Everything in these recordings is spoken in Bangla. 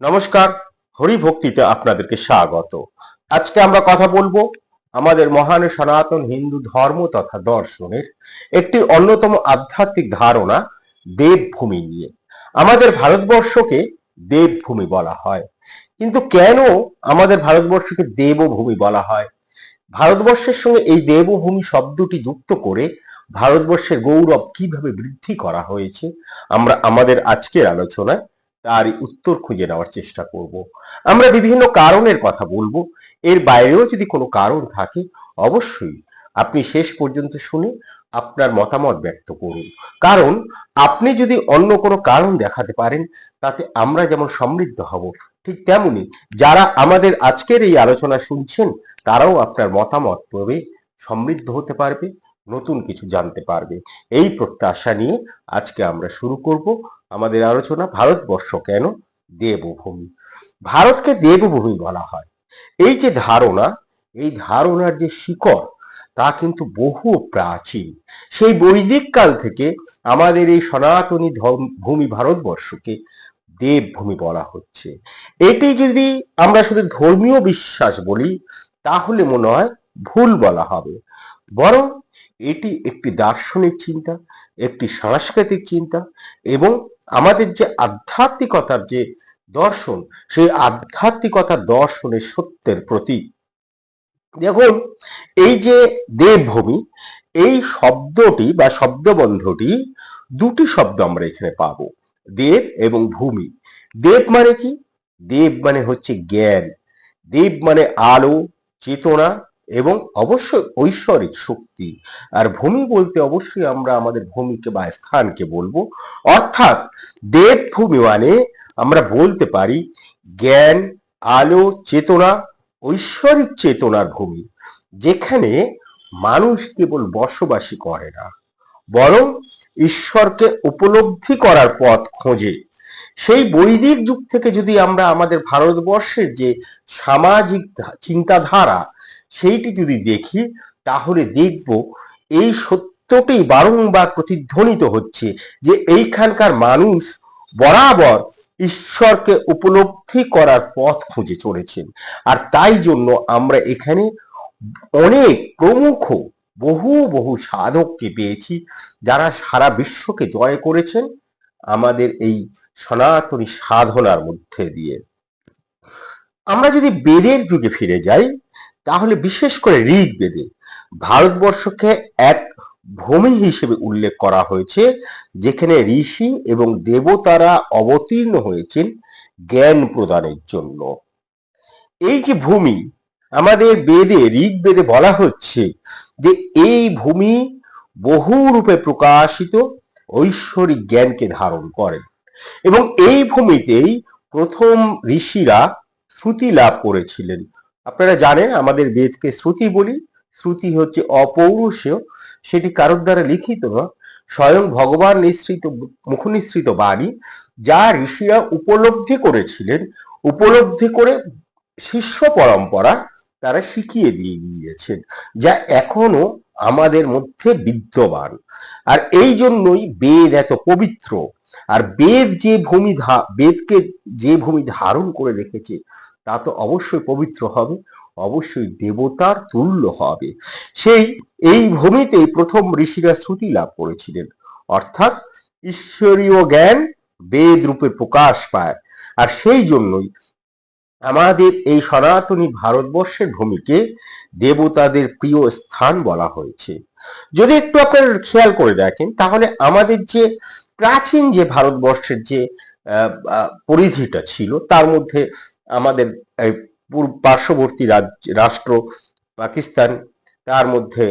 নমস্কার হরি ভক্তিতে আপনাদেরকে স্বাগত। আজকে আমরা কথা বলব আমাদের মহান সনাতন হিন্দু ধর্ম তথা দর্শনের একটি অন্যতম আধ্যাত্মিক ধারণা, দেবভূমি নিয়ে। আমাদের ভারতবর্ষকে দেবভূমি বলা হয়। কিন্তু কেন আমাদের ভারতবর্ষকে দেবভূমি বলা হয়? ভারতবর্ষের সঙ্গে এই দেবভূমি শব্দটি যুক্ত করে ভারতবর্ষের গৌরব কীভাবে বৃদ্ধি করা হয়েছে, আমরা আমাদের আজকের আলোচনায় তারই উত্তর খুঁজে নেওয়ার চেষ্টা করব। আমরা বিভিন্ন কারণের কথা বলব। এর বাইরেও যদি কোনো কারণ থাকে, অবশ্যই আপনি শেষ পর্যন্ত শুনে আপনার মতামত ব্যক্ত করুন। কারণ আপনি যদি অন্য কোনো কারণ দেখাতে পারেন, তাতে আমরা যেমন সমৃদ্ধ হব, ঠিক তেমনি যারা আমাদের আজকের এই আলোচনা শুনছেন, তারাও আপনার মতামত পাবে সমৃদ্ধ হতে পারবে, নতুন কিছু জানতে পারবে। এই প্রত্যাশা নিয়ে আজকে আমরা শুরু করব। আমাদের আলোচনা ভারতবর্ষ কেন দেবভূমি? ভারতকে দেবভূমি বলা হয়। এই যে ধারণা, এই ধারণার যে শিকড়, তা কিন্তু বহু প্রাচীন। সেই বৈদিক কাল থেকে আমাদের এই সনাতনী ভূমি ভারতবর্ষকে দেবভূমি বলা হচ্ছে। এটি যদি আমরা শুধু ধর্মীয় বিশ্বাস বলি, তাহলে মনে হয় ভুল বলা হবে। বরং এটি একটি দার্শনিক চিন্তা, একটি সাংস্কৃতিক চিন্তা এবং আমাদের যে আধ্যাত্মিকতার যে দর্শন, সেই আধ্যাত্মিকতার দর্শনের সত্যের প্রতীক। দেখুন, এই যে দেবভূমি, এই শব্দটি বা শব্দবন্ধটি দুটি শব্দ আমরা এখানে পাব, দেব এবং ভূমি। দেব মানে কি? দেব মানে হচ্ছে জ্ঞান, দেব মানে আলো, চেতনা এবং অবশ্যই ঐশ্বরিক শক্তি। আর ভূমি বলতে অবশ্যই আমরা আমাদের ভূমিকে বা স্থানকে বলব। অর্থাৎ দেবভূমি মানে আমরা বলতে পারি জ্ঞান, আলো, চেতনা, ঐশ্বরিক চেতনার ভূমি, যেখানে মানুষ কেবল বসবাসী করে না, বরং ঈশ্বরকে উপলব্ধি করার পথ খোঁজে। সেই বৈদিক যুগ থেকে যদি আমরা আমাদের ভারতবর্ষের যে সামাজিক চিন্তাধারা সেইটি যদি দেখি, তাহলে দেখব এই সত্যটি বারংবার প্রতিধ্বনিত হচ্ছে যে এইখানকার মানুষ বরাবর ঈশ্বরকে উপলব্ধি করার পথ খুঁজে চলেছেন। আর তাই জন্য আমরা এখানে অনেক প্রমুখ, বহু বহু সাধককে পেয়েছি, যারা সারা বিশ্বকে জয় করেছেন আমাদের এই সনাতনী সাধনার মধ্যে দিয়ে। আমরা যদি বেদের যুগে ফিরে যাই তাহলে বিশেষ করে ঋগ্বেদে ভারতবর্ষকে এক ভূমি হিসেবে উল্লেখ করা হয়েছে, যেখানে ঋষি এবং দেবতারা অবতীর্ণ হয়েছেন জ্ঞান প্রদানের জন্য। এই যে ভূমি, আমাদের বেদে, ঋগ্বেদে বলা হচ্ছে যে এই ভূমি বহু রূপে প্রকাশিত ঐশ্বরিক জ্ঞানকে ধারণ করেন এবং এই ভূমিতেই প্রথম ঋষিরা শ্রুতি লাভ করেছিলেন। আপনারা জানেন আমাদের বেদকে শ্রুতি বলি। শ্রুতি হচ্ছে অপৌরুষেয়। সেটি কারোর দ্বারা লিখিত স্বয়ং ভগবান নিঃসৃত মুখনিসৃত বাণী, যা ঋষিরা উপলব্ধি করেছিলেন, উপলব্ধি করে শিষ্য পরম্পরা তারা শিখিয়ে দিয়ে গিয়েছেন, যা এখনও আমাদের মধ্যে বিদ্যমান। আর এই জন্যই বেদ এত পবিত্র। আর বেদ যে ভূমি বেদকে যে ভূমি ধারণ করে রেখেছে তা তো অবশ্যই পবিত্র হবে, অবশ্যই দেবতার তুল্য হবে। সেই, এই ভূমিতেই প্রথম ঋষিরা শ্রুতি লাভ করেছিলেন। অর্থাৎ ঈশ্বরীয় জ্ঞান বেদ রূপে প্রকাশ পায়। আর সেই জন্যই আমাদের এই সনাতনী ভারতবর্ষের ভূমিকে দেবতাদের প্রিয় স্থান বলা হয়েছে। যদি একটু আপনার খেয়াল করে দেখেন, তাহলে আমাদের যে প্রাচীন যে ভারতবর্ষের যে পরিধিটা ছিল, তার মধ্যে আমাদের পার্শ্ববর্তী রাষ্ট্র পাকিস্তান, তার মধ্যে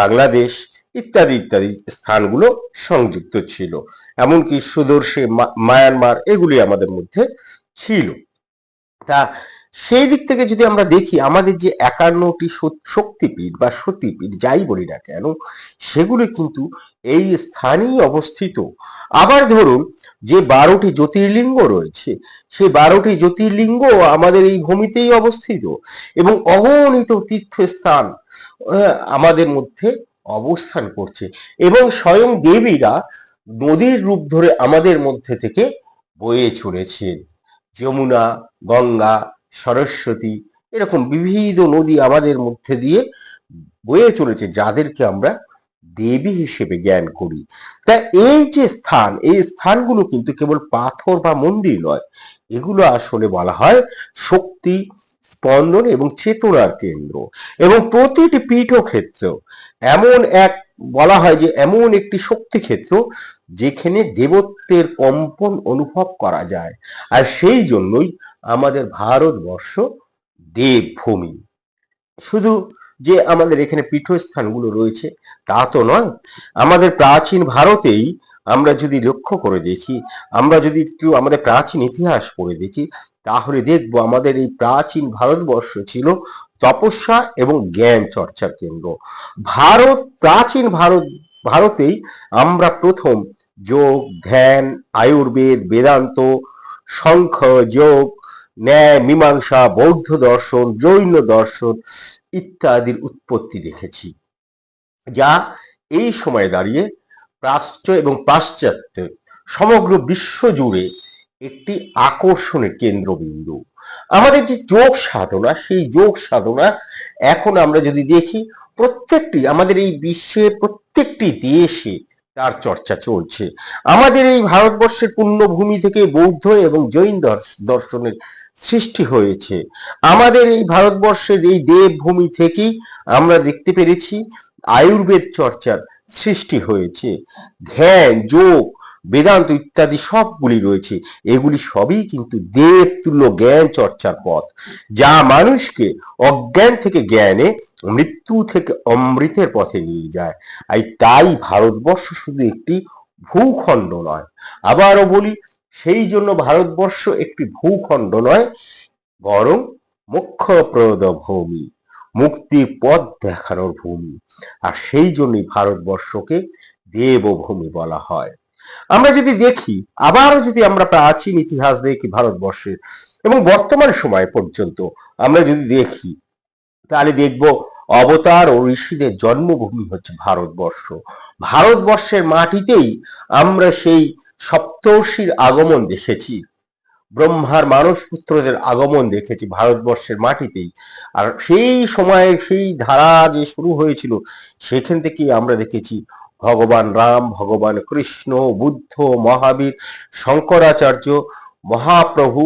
বাংলাদেশ ইত্যাদি ইত্যাদি স্থানগুলো সংযুক্ত ছিল। এমনকি সুদর্শী মায়ানমার এগুলি আমাদের মধ্যে ছিল। তা সেই দিক থেকে যদি আমরা দেখি, আমাদের যে একান্নটি শক্তিপীঠ বা সতীপীঠ, যাই বলি না কেন, সেগুলো কিন্তু এই স্থানেই অবস্থিত। আবার ধরুন, যে বারোটি জ্যোতির্লিঙ্গ রয়েছে সেই বারোটি জ্যোতির্লিঙ্গ আমাদের এই ভূমিতেই অবস্থিত এবং অগণিত তীর্থস্থান আমাদের মধ্যে অবস্থান করছে এবং স্বয়ং দেবীরা নদীর রূপ ধরে আমাদের মধ্যে থেকে বয়ে চলেছেন। যমুনা, গঙ্গা সরস্বতী, এরকম বিবিধ নদী আমাদের মধ্যে দিয়ে বয়ে চলেছে, যাদেরকে আমরা দেবী হিসেবে জ্ঞান করি। তা এই যে স্থান, এই স্থানগুলো কিন্তু কেবল পাথর বা মন্দির নয়, এগুলো আসলে বলা হয় শক্তি, স্পন্দন এবং চেতনার কেন্দ্র। এবং প্রতিটি পীঠক্ষেত্র এমন এক বলা হয় যে এমন একটি শক্তি ক্ষেত্র যেখানে দেবত্বের কম্পন অনুভব করা যায়। আর সেই জন্যই আমাদের ভারতবর্ষ দেবভূমি। শুধু যে আমাদের এখানে পীঠস্থানগুলো রয়েছে, তা তো নয়, আমাদের প্রাচীন ভারতেই আমরা যদি লক্ষ্য করে দেখি, আমরা যদি একটু আমাদের প্রাচীন ইতিহাস পড়ে দেখি তাহলে দেখব আমাদের এই প্রাচীন ভারতবর্ষ ছিল তপস্যা এবং জ্ঞান চর্চার কেন্দ্র। ভারত, প্রাচীন ভারত, ভারতেই আমরা প্রথম যোগ, ধ্যান, আয়ুর্বেদ, বেদান্ত, শঙ্খ, যোগ, ন্যায়, মীমাংসা, বৌদ্ধ দর্শন, জৈন দর্শন ইত্যাদির উৎপত্তি দেখেছি, যা এই সময় দাঁড়িয়ে প্রাচ্য এবং পাশ্চাত্য সমগ্র বিশ্ব জুড়ে একটি আকর্ষণের কেন্দ্রবিন্দু। আমাদের যে যোগ সাধনা, সেই যোগ সাধনা এখন আমরা যদি দেখি, প্রত্যেকটি, আমাদের এই বিশ্বের প্রত্যেকটি দেশে তার চর্চা চলছে। আমাদের এই ভারতবর্ষের পুণ্যভূমি থেকে বৌদ্ধ এবং জৈন দর্শ- দর্শনের সৃষ্টি হয়েছে। আমাদের এই ভারতবর্ষের এই দেবভূমি থেকেই আমরা দেখতে পেরেছি, আয়ুর্বেদ চর্চার সৃষ্টি হয়েছে। ধ্যান, যোগ বেদান্ত ইত্যাদি সবগুলি রয়েছে। এগুলি সবই কিন্তু দেবতুল্য জ্ঞান চর্চার পথ। যা মানুষকে অজ্ঞান থেকে জ্ঞানে, মৃত্যু থেকে অমৃতের পথে নিয়ে যায়। আর তাই ভারতবর্ষ শুধু একটি ভূখণ্ড নয়। আবারও বলি, সেই জন্য ভারতবর্ষ একটি ভূখণ্ড নয়, বরং মুখ্যপ্রদ ভূমি মুক্তির পথ দেখানোর ভূমি। আর সেই জন্যই ভারতবর্ষকে দেবভূমি বলা হয়। আমরা যদি দেখি আবারও যদি আমরা প্রাচীন ইতিহাস দেখি ভারতবর্ষের, এবং বর্তমান সময় পর্যন্ত আমরা যদি দেখি, তাহলে দেখব অবতার ও ঋষিদের জন্মভূমি হচ্ছে ভারতবর্ষ। ভারতবর্ষের মাটিতেই আমরা সেই সপ্তর্ষির আগমন দেখেছি। ব্রহ্মার মানস পুত্রদের আগমন দেখেছি ভারতবর্ষের মাটিতেই। আর সেই সময়ে সেই ধারা যে শুরু হয়েছিল, সেখান থেকেই আমরা দেখেছি ভগবান রাম ভগবান কৃষ্ণ বুদ্ধ মহাবীর শঙ্করাচার্য মহাপ্রভু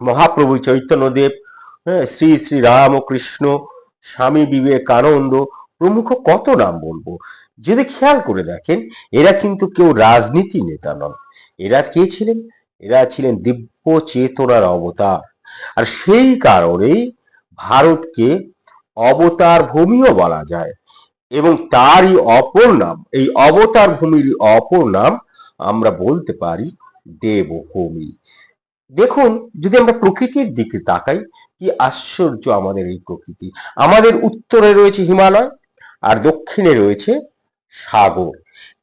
মহাপ্রভু চৈতন্যদেব হ্যাঁ, শ্রী শ্রী রামকৃষ্ণ স্বামী বিবেকানন্দ প্রমুখ কত নাম বলব? যদি খেয়াল করে দেখেন এরা কিন্তু কেউ রাজনীতি নেতা নন। এরা কে ছিলেন? এরা ছিলেন দিব্য চেতনার অবতার। আর সেই কারণেই ভারতকে অবতার ভূমিও বলা যায়। এবং তারই অপর নাম, এই অবতার ভূমির অপর নাম আমরা বলতে পারি দেবভূমি। দেখুন, যদি আমরা প্রকৃতির দিকে তাকাই, কি আশ্চর্য আমাদের এই প্রকৃতি। আমাদের উত্তরে রয়েছে হিমালয় আর দক্ষিণে রয়েছে সাগর।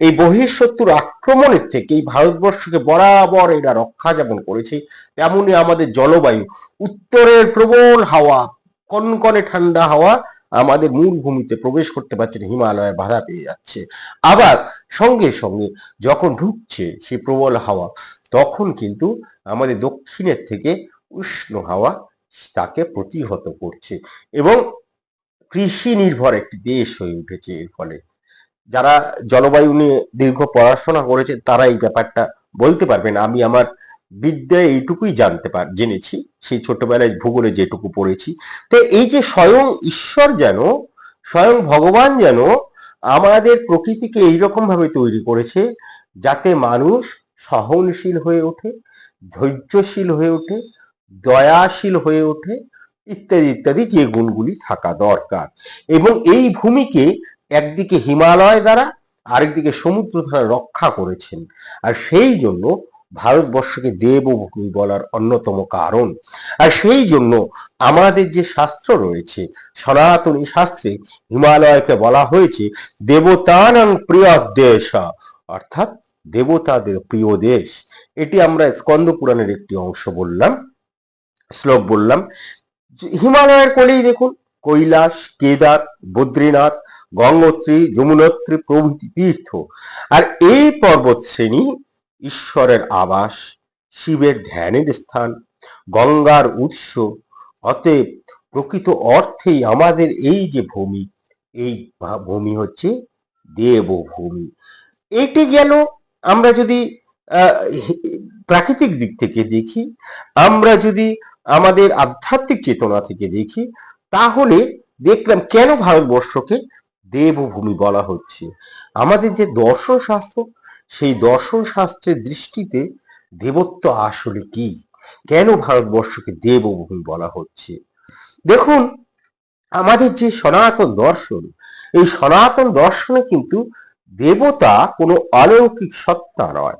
এই বহিঃশত্রুর আক্রমণের থেকে এই ভারতবর্ষকে বরাবর এরা রক্ষা যেমন করেছে, তেমনি আমাদের জলবায়ু। উত্তরের প্রবল হাওয়া, কনকনে ঠান্ডা হাওয়া আমাদের মূল ভূমিতে প্রবেশ করতে পারছে না, হিমালয়ে বাধা পেয়ে যাচ্ছে। আবার সঙ্গে সঙ্গে যখন ঢুকছে সেই প্রবল হাওয়া, তখন কিন্তু আমাদের দক্ষিণের থেকে উষ্ণ হাওয়া তাকে প্রতিহত করছে এবং কৃষি নির্ভর একটি দেশ হয়ে উঠেছে এর ফলে। যারা জলবায়ু নিয়ে দীর্ঘ পড়াশোনা করেছে তারা এই ব্যাপারটা বলতে পারবেন। আমি আমার বিদ্যায় এইটুকুই জানতে পার জেনেছি। সেই ছোটবেলায় ভূগোলে যেটুকু পড়েছি। তো এই যে স্বয়ং ঈশ্বর যেন, স্বয়ং ভগবান যেন আমাদের প্রকৃতিকে এইরকম ভাবে তৈরি করেছে, যাতে মানুষ সহনশীল হয়ে ওঠে, ধৈর্যশীল হয়ে ওঠে, দয়াশীল হয়ে ওঠে, ইত্যাদি ইত্যাদি যে গুণগুলি থাকা দরকার। এবং এই ভূমিকে একদিকে হিমালয় দ্বারা, আরেকদিকে সমুদ্র দ্বারা রক্ষা করেছেন। আর সেই জন্য ভারতবর্ষকে দেবভূমি বলার অন্যতম কারণ। আর সেই জন্য আমাদের যে শাস্ত্র রয়েছে, সনাতনী শাস্ত্রে হিমালয়কে বলা হয়েছে, দেবতানাং প্রিয় দেশ, অর্থাৎ দেবতাদের প্রিয় দেশ। এটি আমরা স্কন্দ পুরাণের একটি অংশ বললাম, শ্লোক বললাম। হিমালয়ের কোলেই দেখুন, কৈলাস, কেদার, বদ্রীনাথ, গঙ্গোত্রী, যমুনোত্রী প্রভৃতি তীর্থ। আর এই পর্বত শ্রেণি ঈশ্বরের আবাস, শিবের ধ্যানের স্থান, গঙ্গার উৎস। অতএব প্রকৃত অর্থেই আমাদের এই যে ভূমি, এই ভূমি হচ্ছে দেবভূমি। এটি গেল আমরা যদি প্রাকৃতিক দিক থেকে দেখি, আমরা যদি আমাদের আধ্যাত্মিক চেতনা থেকে দেখি, তাহলে দেখলাম কেন ভারতবর্ষকে দেবভূমি বলা হচ্ছে। আমাদের যে দর্শন শাস্ত্র সেই দর্শন শাস্ত্রের দৃষ্টিতে দেবত্ব আসলে কি? কেন ভারতবর্ষকে দেবভূমি বলা হচ্ছে? দেখুন, আমাদের যে সনাতন দর্শন, এই সনাতন দর্শনে কিন্তু দেবতা কোনো অলৌকিক সত্তা নয়।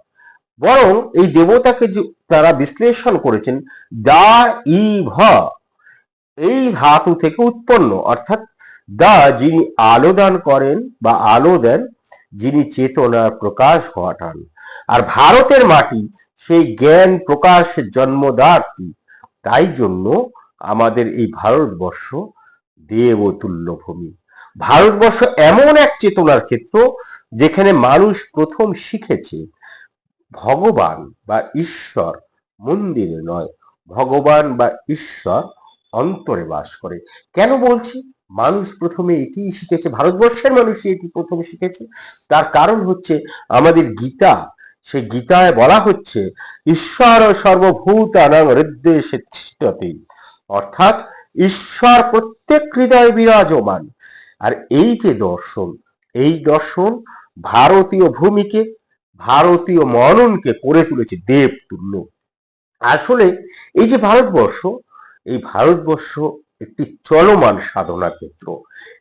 বরং এই দেবতাকে যে তারা বিশ্লেষণ করেছেন, দা ই ভ, এই ধাতু থেকে উৎপন্ন। অর্থাৎ দা যিনি আলো দান করেন বা আলো দেন যিনি চেতনার প্রকাশ ঘটান। আর ভারতের মাটি সেই জ্ঞান প্রকাশের জন্মদাত্রী। তাই জন্য আমাদের এই ভারতবর্ষ দেবতুল্য ভূমি। ভারতবর্ষ এমন এক চেতনার ক্ষেত্র যেখানে মানুষ প্রথম শিখেছে, ভগবান বা ঈশ্বর মন্দিরে নয়, ভগবান বা ঈশ্বর অন্তরে বাস করে। কেন বলছি? মানুষ প্রথমে এটি শিখেছে, ভারতবর্ষের মানুষই এটি প্রথমে শিখেছে। তার কারণ হচ্ছে আমাদের গীতা সে গীতায় বলা হচ্ছে, ঈশ্বর সর্বভূতানাং হৃদ্দেশে তিষ্ঠতি অর্থাৎ ঈশ্বর প্রত্যেক হৃদয়ে বিরাজমান। আর এই যে দর্শন, এই দর্শন ভারতীয় ভূমিকে, ভারতীয় মননকে করে তুলেছে দেবতুল্য। আসলে এই যে ভারতবর্ষ, এই ভারতবর্ষ একটি চলমান সাধনা ক্ষেত্র,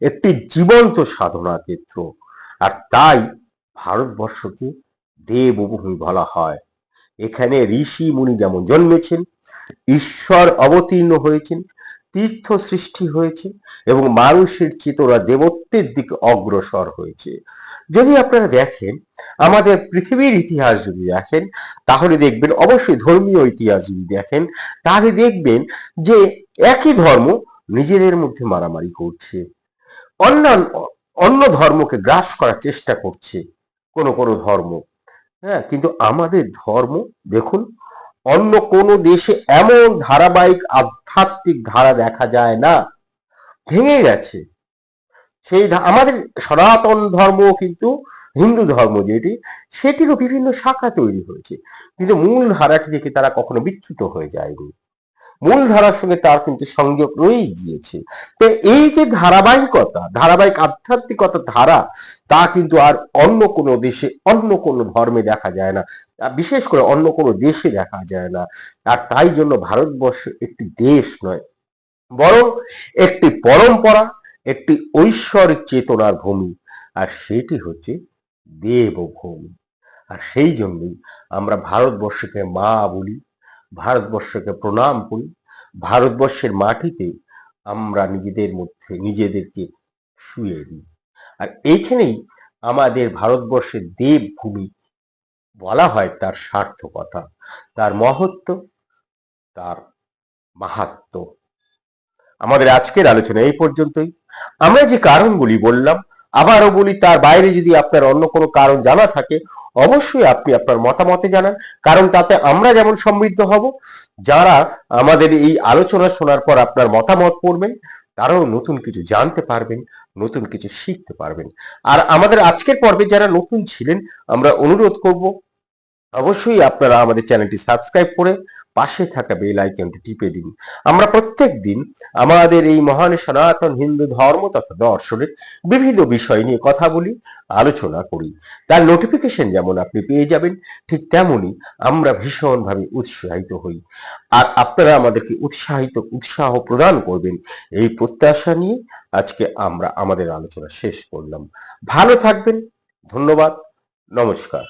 একটি জীবন্ত সাধনা ক্ষেত্র। আর তাই ভারতবর্ষকে দেবভূমি বলা হয়। এখানে ঋষি মুনি যেমন জন্মেছেন, ঈশ্বর অবতীর্ণ হয়েছেন, তীর্থ সৃষ্টি হয়েছে এবং মানুষের চেতনা দেবত্বের দিকে অগ্রসর হয়েছে। যদি আপনারা দেখেন, আমাদের পৃথিবীর ইতিহাস যদি দেখেন, তাহলে দেখবেন, অবশ্যই ধর্মীয় ইতিহাস যদি দেখেন, তাহলে দেখবেন যে একই ধর্ম নিজেদের মধ্যে মারামারি করছে। অন্যান্য অন্য ধর্মকে গ্রাস করার চেষ্টা করছে কোন কোন ধর্ম। হ্যাঁ কিন্তু আমাদের ধর্ম, দেখুন, অন্য কোন দেশে এমন ধারাবাহিক আধ্যাত্মিক ধারা দেখা যায় না। ভেঙে গেছে। সেই আমাদের সনাতন ধর্ম কিন্তু হিন্দু ধর্ম যেটি, সেটিরও বিভিন্ন শাখা তৈরি হয়েছে। কিন্তু মূল ধারাটি থেকে তারা কখনো বিচ্যুত হয়ে যায়নি। মূল ধারার সঙ্গে তার কিন্তু সংযোগ রয়েই গিয়েছে। তো এই যে ধারাবাহিকতা, ধারাবাহিক আধ্যাত্মিকতা ধারা, তা কিন্তু আর অন্য কোনো দেশে, অন্য কোনো ধর্মে দেখা যায় না। বিশেষ করে অন্য কোনো দেশে দেখা যায় না। আর তাই জন্য ভারতবর্ষ একটি দেশ নয়, বরং একটি পরম্পরা। একটি ঐশ্বরিক চেতনার ভূমি, আর সেটি হচ্ছে দেবভূমি। আর সেই জন্যই আমরা ভারতবর্ষকে মা বলি, ভারতবর্ষকে প্রণাম করি। ভারতবর্ষের মাটিতে আমরা নিজেদের মধ্যে নিজেদেরকে শুয়ে দিই। আর এইখানেই আমাদের ভারতবর্ষের দেবভূমি বলা হয় তার সার্থকতা, তার মহত্ব, তার মাহাত্ম। আমাদের আজকের আলোচনা এই পর্যন্তই। আমরা যে কারণগুলি বললাম, আবারও বলি, তার বাইরে যদি আপনার অন্য কোনো কারণ জানা থাকে, অবশ্যই আপনি আপনার মতামতে জানান। কারণ তাতে আমরা যেমন সমৃদ্ধ হব, যারা আমাদের এই আলোচনা শোনার পর আপনার মতামত পড়বেন, তারাও নতুন কিছু জানতে পারবেন, নতুন কিছু শিখতে পারবেন। আর আমাদের আজকের পর্বে যারা নতুন ছিলেন, আমরা অনুরোধ করব, অবশ্যই আপনারা আমাদের চ্যানেলটি সাবস্ক্রাইব করে পাশে থাকা বেল আইকনটি টিপে দিন। আমরা প্রত্যেক দিন আমাদের এই মহান সনাতন হিন্দু ধর্ম তথা দর্শনের বিভিন্ন বিষয় নিয়ে কথা বলি, আলোচনা করি। তার নোটিফিকেশন যেমন আপনি পেয়ে যাবেন, ঠিক তেমনই আমরা ভীষণভাবে উৎসাহিত হই। আর আপনারা আমাদেরকে উৎসাহিত, উৎসাহ প্রদান করবেন এই প্রত্যাশা নিয়ে আজকে আমরা আমাদের আলোচনা শেষ করলাম। ভালো থাকবেন, ধন্যবাদ, নমস্কার।